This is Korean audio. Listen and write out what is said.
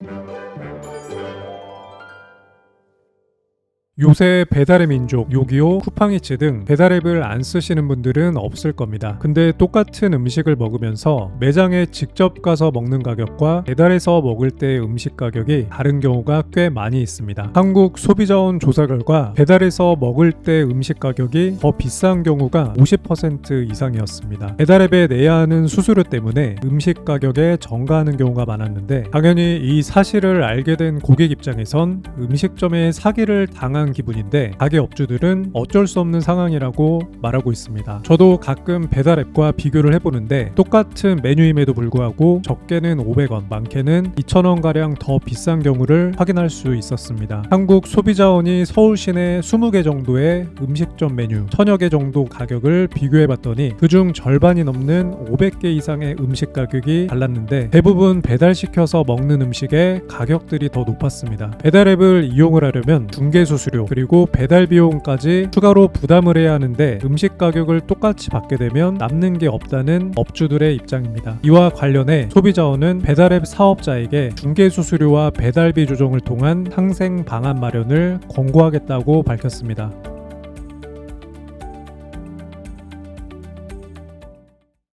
Thank you. 요새 배달의 민족, 요기요, 쿠팡이츠 등 배달앱을 안 쓰시는 분들은 없을 겁니다. 근데 똑같은 음식을 먹으면서 매장에 직접 가서 먹는 가격과 배달해서 먹을 때 음식 가격이 다른 경우가 꽤 많이 있습니다. 한국 소비자원 조사 결과 배달해서 먹을 때 음식 가격이 더 비싼 경우가 50% 이상이었습니다. 배달앱에 내야 하는 수수료 때문에 음식 가격에 전가하는 경우가 많았는데 당연히 이 사실을 알게 된 고객 입장에선 음식점에 사기를 당한 기분인데 가게 업주들은 어쩔 수 없는 상황이라고 말하고 있습니다. 저도 가끔 배달앱과 비교를 해보는데 똑같은 메뉴임에도 불구하고 적게는 500원, 많게는 2,000원 가량 더 비싼 경우를 확인할 수 있었습니다. 한국 소비자원이 서울 시내 20개 정도의 음식점 메뉴 1000여 개 정도 가격을 비교해봤더니 그중 절반이 넘는 500개 이상의 음식 가격이 달랐는데 대부분 배달시켜서 먹는 음식의 가격들이 더 높았습니다. 배달앱을 이용을 하려면 중개 수수료 그리고 배달 비용까지 추가로 부담을 해야 하는데 음식 가격을 똑같이 받게 되면 남는 게 없다는 업주들의 입장입니다. 이와 관련해 소비자원은 배달앱 사업자에게 중개 수수료와 배달비 조정을 통한 상생 방안 마련을 권고하겠다고 밝혔습니다.